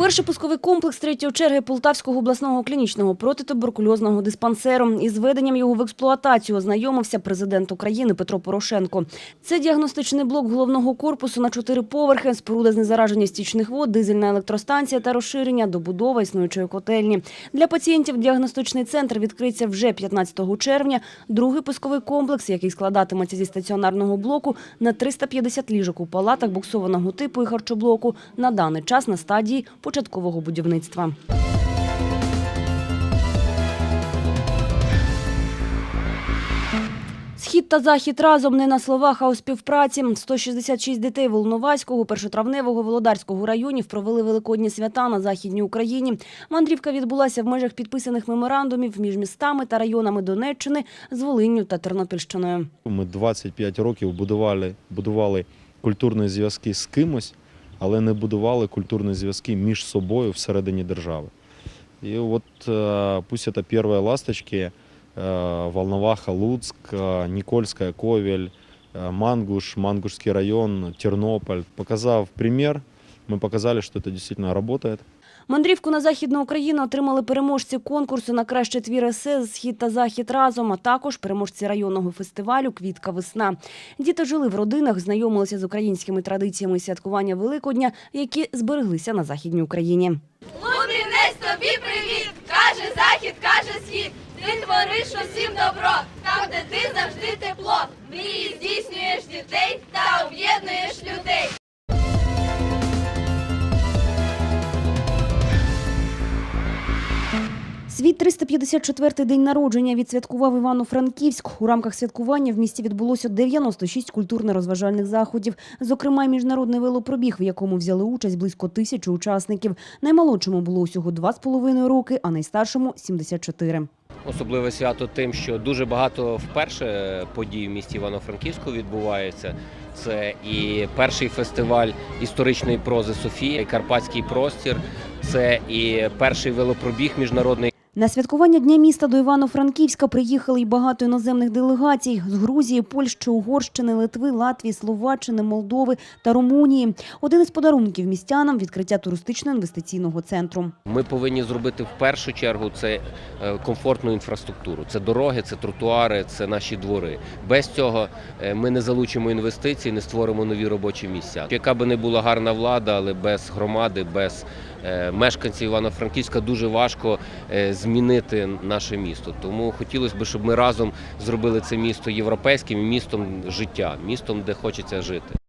Перший пусковий комплекс третьої черги Полтавського обласного клінічного протитуберкульозного диспансеру. Із введенням його в експлуатацію ознайомився президент України Петро Порошенко. Це діагностичний блок головного корпусу на чотири поверхи, споруда знезараження стічних вод, дизельна електростанція та розширення, добудова існуючої котельні. Для пацієнтів діагностичний центр відкриється вже 15 червня. Другий пусковий комплекс, який складатиметься зі стаціонарного блоку на 350 ліжок у палатах буксованого типу і харчоблоку, на даний час на стадії початкового будівництва. Схід та захід разом не на словах, а у співпраці. 166 дітей Волноваського, першотравневого Володарського районів провели великодні свята на Західній Україні. Мандрівка відбулася в межах підписаних меморандумів між містами та районами Донеччини з Волинню та Тернопільщиною. Ми 25 років будували, будували культурні зв'язки з кимось, але не будували культурні зв'язки між собою всередині держави. І от е, пусть це перші ласточки, е, Волноваха, Луцьк, е, Нікольська, Ковель, Мангуш, Мангушський район, Тернополь. Показав примір, ми показали, що це дійсно працює. Мандрівку на Західну Україну отримали переможці конкурсу на кращий твір есе «Схід та захід разом», а також переможці районного фестивалю Квітка весна. Діти жили в родинах, знайомилися з українськими традиціями святкування Великодня, які збереглися на Західній Україні. Лубінець тобі привіт! Каже захід, каже схід. Ти твориш усім добро, там, де ти завжди тепло. Мрії здійснюєш дітей Свій 354-й день народження відсвяткував Івано-Франківськ. У рамках святкування в місті відбулося 96 культурно-розважальних заходів, зокрема міжнародний велопробіг, в якому взяли участь близько тисячі учасників. Наймолодшому було усього 2,5 роки, а найстаршому – 74. Особливе свято тим, що дуже багато вперше подій в місті Івано-Франківську відбувається. Це і перший фестиваль історичної прози Софія, і Карпатський простір, це і перший велопробіг міжнародний. На святкування Дня міста до Івано-Франківська приїхали й багато іноземних делегацій з Грузії, Польщі, Угорщини, Литви, Латвії, Словаччини, Молдови та Румунії. Один із подарунків містянам – відкриття туристично-інвестиційного центру. Ми повинні зробити в першу чергу це е, комфортну інфраструктуру. Це дороги, це тротуари, це наші двори. Без цього е, ми не залучимо інвестиції, не створимо нові робочі місця. Яка би не була гарна влада, але без громади, без е, мешканців Івано-Франківська дуже важко е, змінити наше місто. Тому хотілося б, щоб ми разом зробили це місто європейським містом життя, містом, де хочеться жити.